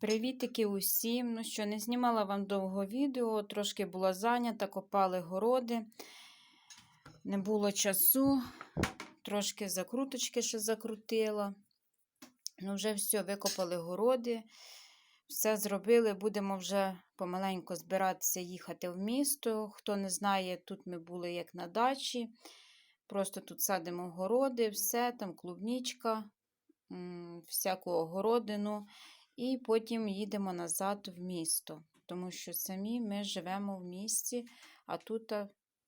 Привітики усім! Ну що, не знімала вам довго відео, трошки була зайнята, копали городи, не було часу, трошки закруточки ще закрутила. Ну, вже все, викопали городи, все зробили. Будемо вже помаленьку збиратися їхати в місто. Хто не знає, тут ми були як на дачі. Просто тут садимо городи, все, там клубнічка, всяку огородину. І потім їдемо назад в місто, тому що самі ми живемо в місті, а тут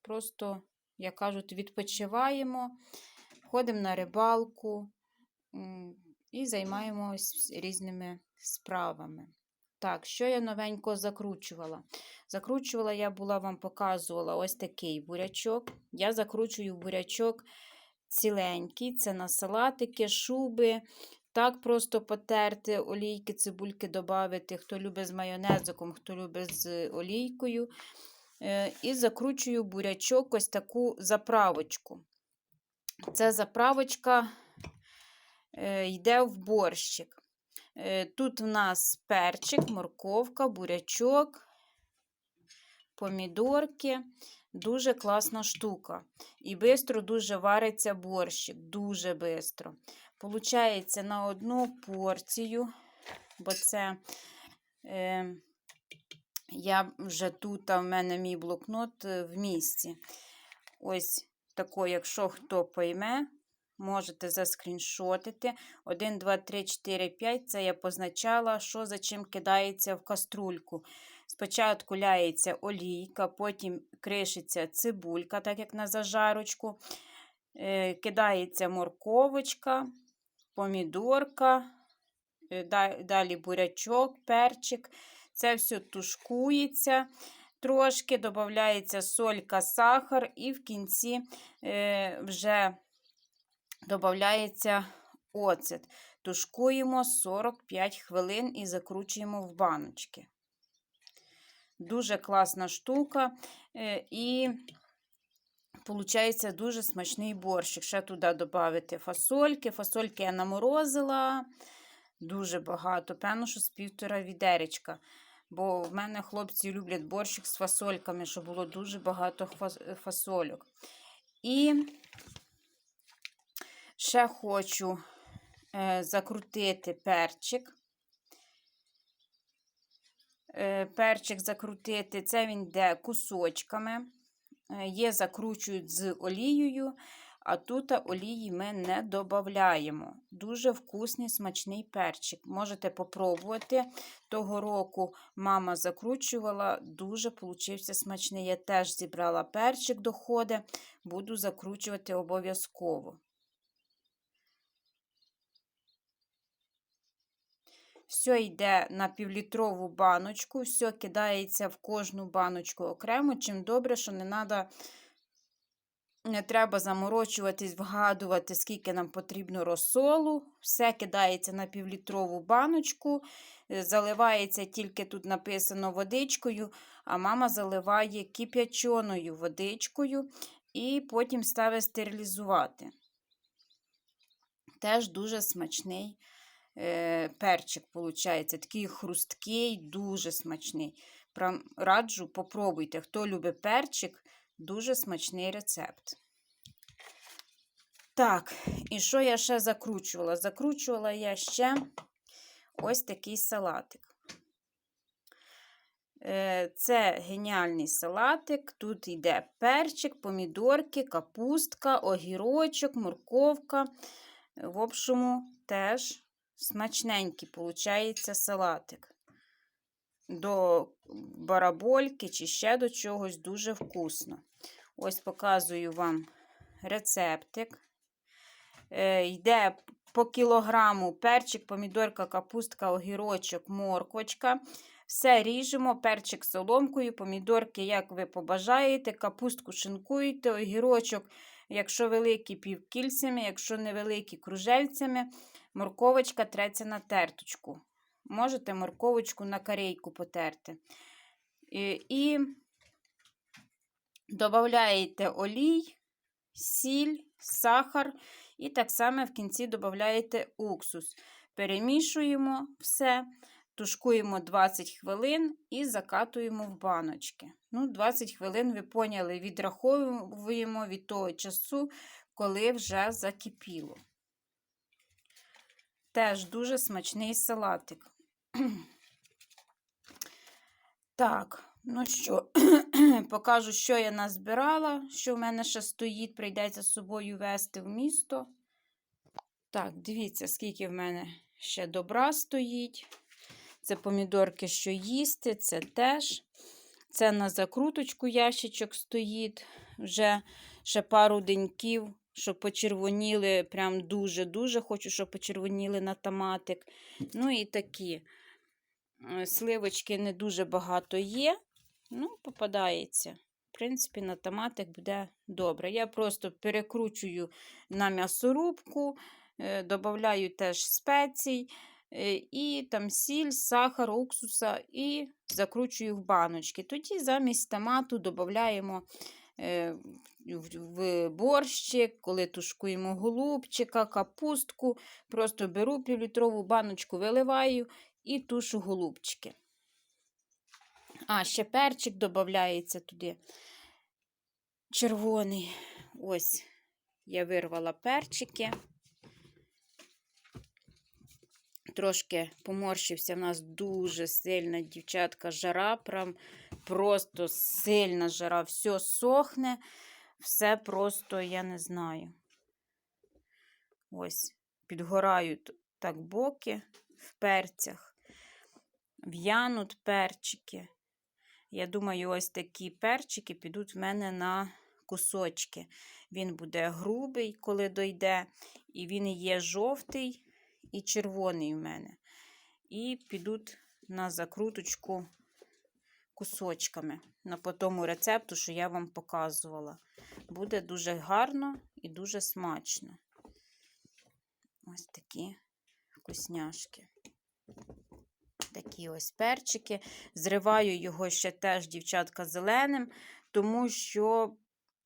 просто, як кажуть, відпочиваємо, ходимо на рибалку і займаємось різними справами. Так, що я новенько закручувала? Закручувала, я була вам показувала ось такий бурячок. Я закручую бурячок ціленький, це на салатики, шуби. Так просто потерти, олійки, цибульки додати, хто любить з майонезиком, хто любить з олійкою. Е, І закручую бурячок ось таку заправочку. Ця заправочка е, йде в борщик. Е, Тут в нас перчик, морковка, бурячок, помідорки. Дуже класна штука. І швидко дуже вариться борщик, дуже швидко. Получається на одну порцію, бо це е, я вже тут, а в мене мій блокнот е, в місті. Ось тако, якщо хто пойме, можете заскріншотити. 1, 2, 3, 4, 5. Це я позначала, що за чим кидається в каструльку. Спочатку ляється олійка, потім кришиться цибулька, так як на зажарочку. Е, Кидається морковочка, помідорка, е, далі бурячок, перчик. Це все тушкується. Трошки додається солька, сахар, і в кінці е, вже додається оцет. Тушкуємо 45 хвилин і закручуємо в баночки. Дуже класна штука. е, І Получається дуже смачний борщик. Ще туди додати фасольки. Фасольки я наморозила дуже багато. Певно, що з півтора відеречка. Бо в мене хлопці люблять борщик з фасольками, щоб було дуже багато фасольок. І ще хочу е, закрутити перчик. Е, перчик закрутити, це він йде кусочками. Е, Є закручують з олією, а тут олії ми не додаємо. Дуже вкусний, смачний перчик. Можете попробувати. Того року мама закручувала, дуже получився смачний. Я теж зібрала перчик доходи, буду закручувати обов'язково. Все йде на півлітрову баночку, все кидається в кожну баночку окремо. Чим добре, що не треба, не треба заморочуватись, вгадувати, скільки нам потрібно розсолу. Все кидається на півлітрову баночку, е, заливається тільки тут написано водичкою, а мама заливає кип'ячоною водичкою і потім ставить стерилізувати. Теж дуже смачний перчик, виходить. Такий хрусткий, дуже смачний. Прям раджу, попробуйте. Хто любить перчик, дуже смачний рецепт. Так, і що я ще закручувала? Закручувала я ще ось такий салатик. Е, Це геніальний салатик. Тут йде перчик, помідорки, капустка, огірочок, морковка. В общому, теж смачненький виходить салатик. До барабольки чи ще до чогось дуже вкусно. Ось показую вам рецептик. Е, Йде по кілограму перчик, помідорка, капустка, огірочок, морквочка. Все ріжемо, перчик соломкою, помідорки, як ви побажаєте, капустку шинкуєте, огірочок, якщо великий, півкільцями, якщо невеликий, кружельцями. Морковочка треться на терточку. Можете морковочку на карейку потерти. І, і додаєте олій, сіль, сахар, і так само в кінці додаєте уксус. Перемішуємо все. тушкуємо 20 хвилин і закатуємо в баночки. Ну, 20 хвилин, ви поняли, відраховуємо від того часу, коли вже закипіло. Теж дуже смачний салатик. Так, ну що, покажу, що я назбирала, що в мене ще стоїть, прийдеться з собою вести в місто. Так, дивіться, скільки в мене ще добра стоїть. Це помідорки, що їсти, це теж. Це на закруточку ящичок стоїть. Вже ще пару деньків, щоб почервоніли. Прям дуже-дуже хочу, щоб почервоніли на томатик. Ну і такі. Е, Сливочки не дуже багато є. Ну, попадається. В принципі, на томатик буде добре. Я просто перекручую на м'ясорубку, е, додаю теж спецій, е, і там сіль, сахар, уксуса і закручую в баночки. Тоді замість томату додаємо в- борщик, коли тушкуємо голубчика, капустку. Просто беру півлітрову баночку, виливаю і тушу голубчики. А, ще перчик додається туди. Червоний. Ось я вирвала перчики. Трошки поморщився. У нас дуже сильна дівчатка жара, прям просто сильна жара. Все сохне, все просто, я не знаю. Ось, підгорають так боки в перцях, в'януть перчики. Я думаю, ось такі перчики підуть в мене на кусочки. Він буде грубий, коли дойде, і він є жовтий і червоний в мене. І підуть на закруточку кусочками по тому рецепту, що я вам показувала. Буде дуже гарно і дуже смачно. Ось такі вкусняшки. Такі ось перчики. Зриваю його ще теж, дівчатка, зеленим, тому що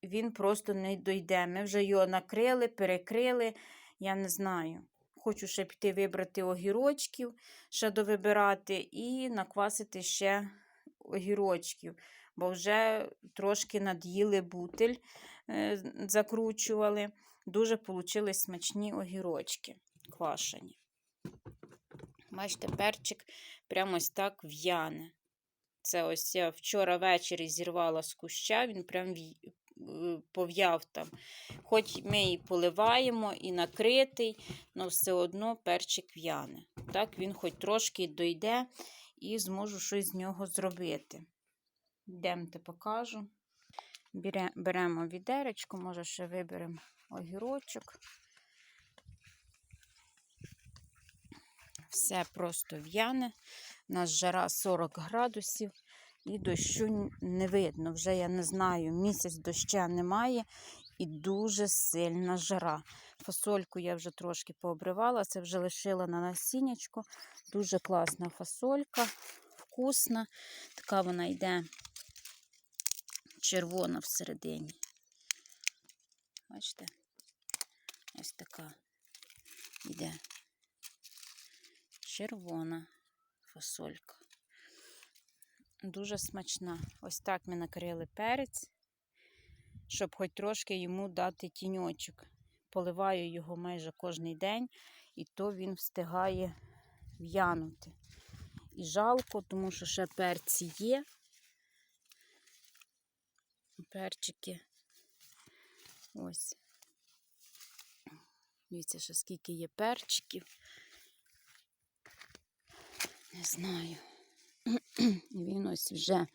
він просто не дойде. Ми вже його накрили, перекрили. Я не знаю. Хочу ще піти вибрати огірочків, ще довибирати, і наквасити ще огірочків, бо вже трошки над'їли бутель, е, закручували. Дуже получили смачні огірочки квашені. Бачите, перчик прямо ось так в'яне. Це ось я вчора ввечері зірвала з куща, він прям е, пов'яв там. Хоч ми і поливаємо, і накритий, але все одно перчик в'яне. Так він хоч трошки дойде і зможу щось з нього зробити. Йдемте покажу. Бере- Беремо відеречко, може ще виберемо огірочок. Все просто в'яне. У нас жара 40 градусів і дощу не видно. Вже я не знаю, місяць доща немає і дуже сильна жара. Фасольку я вже трошки пообривала, це вже лишила на насіннячку. Дуже класна фасолька, вкусна. Така вона йде червона всередині. Бачите? Ось така йде червона фасолька. Дуже смачна. Ось так ми накрили перець, щоб хоч трошки йому дати тіньочок. Поливаю його майже кожен день, і то він встигає в'янути. І жалко, тому що ще перці є. Перчики. Ось. Дивіться, ще скільки є перчиків. Не знаю. Він ось вже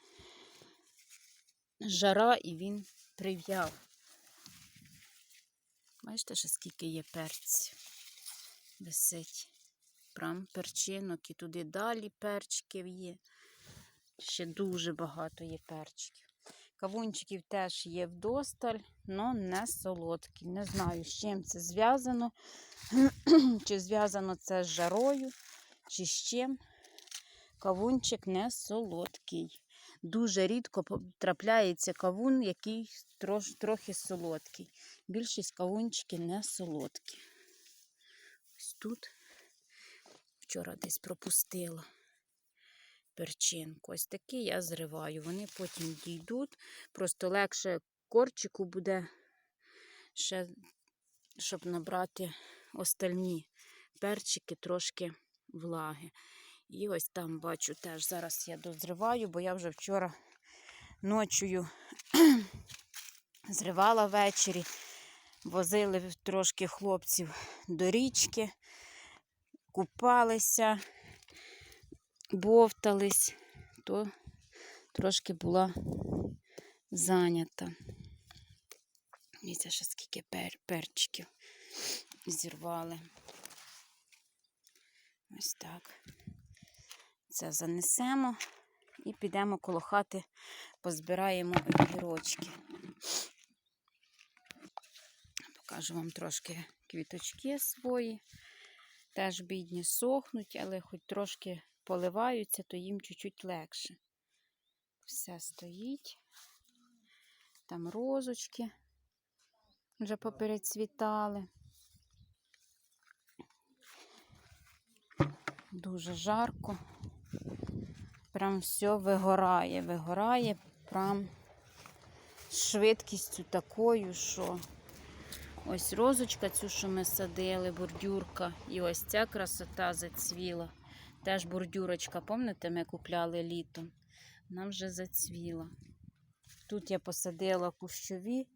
жара і він прив'яв. Бачите, ще скільки є перців. Висить. Прям перчинок і туди далі перчиків є. Ще дуже багато є перчиків. Кавунчиків теж є вдосталь, але не солодкі. Не знаю, з чим це зв'язано. чи зв'язано це з жарою, чи з чим. Кавунчик не солодкий. Дуже рідко трапляється кавун, який трохи солодкий. Більшість кавунчиків не солодкі. Ось тут вчора десь пропустила. перчинку. Ось такі я зриваю. Вони потім дійдуть. Просто легше корчику буде ще, щоб набрати остальні перчики трошки влаги. І ось там бачу теж зараз я дозриваю, бо я вже вчора ночою зривала ввечері, возили трошки хлопців до річки, купалися, бовтались, то трошки була зайнята. Дивіться, ще скільки пер перчиків зірвали. Ось так. Це занесемо і підемо коло хати, позбираємо огірочки. Покажу вам трошки квіточки свої. Теж бідні сохнуть, але хоч трошки поливаються, то їм чуть-чуть легше. Все стоїть. Там розочки вже поперецвітали. Дуже жарко. Прям все вигорає, вигорає прям швидкістю такою, що ось розочка, цю, що ми садили, бордюрка, і ось ця красота зацвіла. Теж бордюрочка, пам'ятаєте, ми купляли літом. Вона вже зацвіла. Тут я посадила кущові,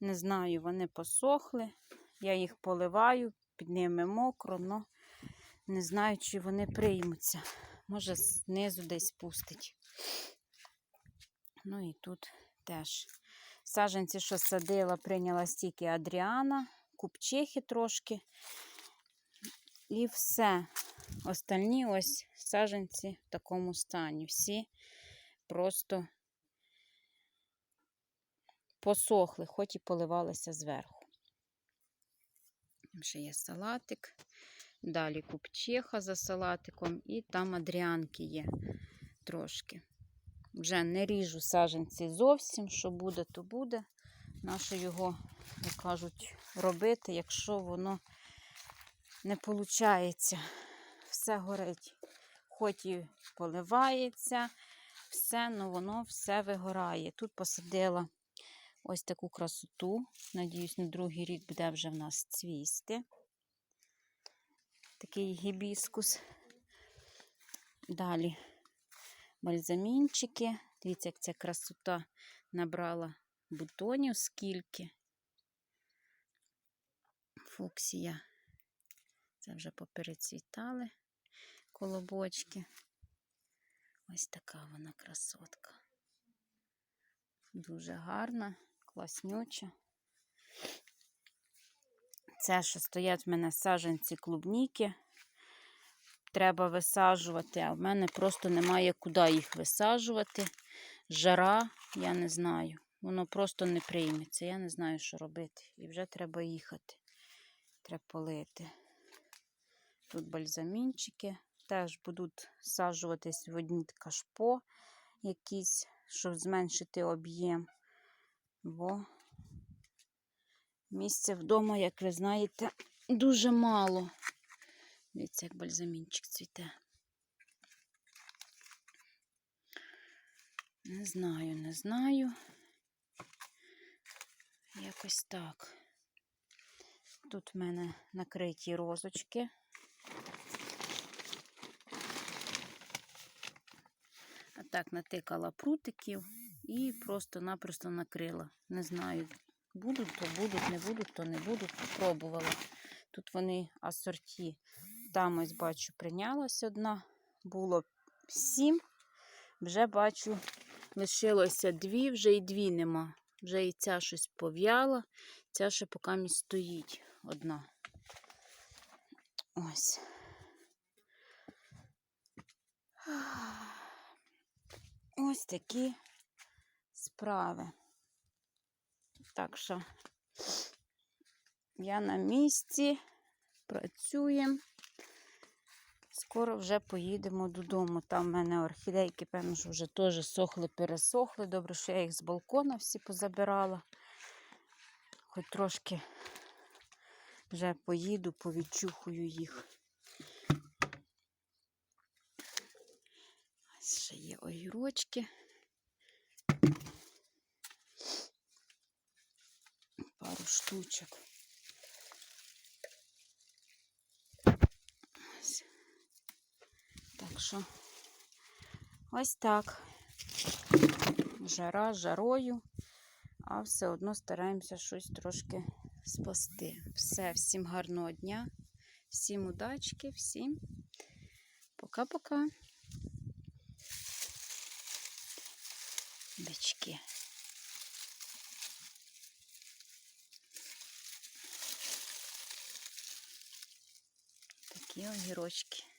не знаю, вони посохли. Я їх поливаю, під ними мокро, але не знаю, чи вони приймуться. Може, знизу десь пустить. Ну і тут теж. Саженці, що садила, прийняла стільки Адріана, купчихи трошки. І все. Остальні ось саженці в такому стані. Всі просто посохли, хоч і поливалися зверху. Там ще є салатик. Далі купчиха за салатиком, і там адріанки є трошки. Вже не ріжу саженці зовсім, що буде, то буде. Нащо його, як кажуть, робити, якщо воно не виходить. Все горить. Хоч і поливається, все, але воно все вигорає. Тут посадила ось таку красоту. Надіюсь, на другий рік буде вже в нас цвісти. Такий гібіскус. Далі бальзамінчики. Дивіться, як ця красота набрала бутонів скільки. Фуксія. Це вже поперецвітали колобочки. Ось така вона красотка. Дуже гарна, класнюча. Це, що стоять в мене саджанці клубніки. Треба висаджувати, а в мене просто немає куди їх висаджувати. Жара, я не знаю. Воно просто не прийметься. Я не знаю, що робити. І вже треба їхати. Треба полити. Тут бальзамінчики. Теж будуть саджуватись в одні кашпо якісь, щоб зменшити об'єм. Бо місця вдома, як ви знаєте, дуже мало. Дивіться, як бальзамінчик цвіте. Не знаю, не знаю. Якось так. Тут в мене накриті розочки. А так натикала прутиків і просто-напросто накрила. Не знаю, будуть, то будуть, не будуть, то не будуть. Попробувала. Тут вони асорті. Там ось бачу, прийнялась одна. Було сім. Вже бачу, лишилося дві, вже і дві нема. Вже і ця щось пов'яла, ця ще поки стоїть одна. Ось. Ось такі справи. Так що я на місці, працюємо. Скоро вже поїдемо додому. Там в мене орхідейки, певно, що вже теж сохли, пересохли. Добре, що я їх з балкона всі позабирала. Хоч трошки вже поїду, повідчухую їх. Ось Ще є огірочки. Пару штучок. Так що ось так. Жара жарою, а все одно стараємося щось трошки спасти. Все, всім гарного дня, всім удачки, всім пока-пока. Бички. Такі огірочки.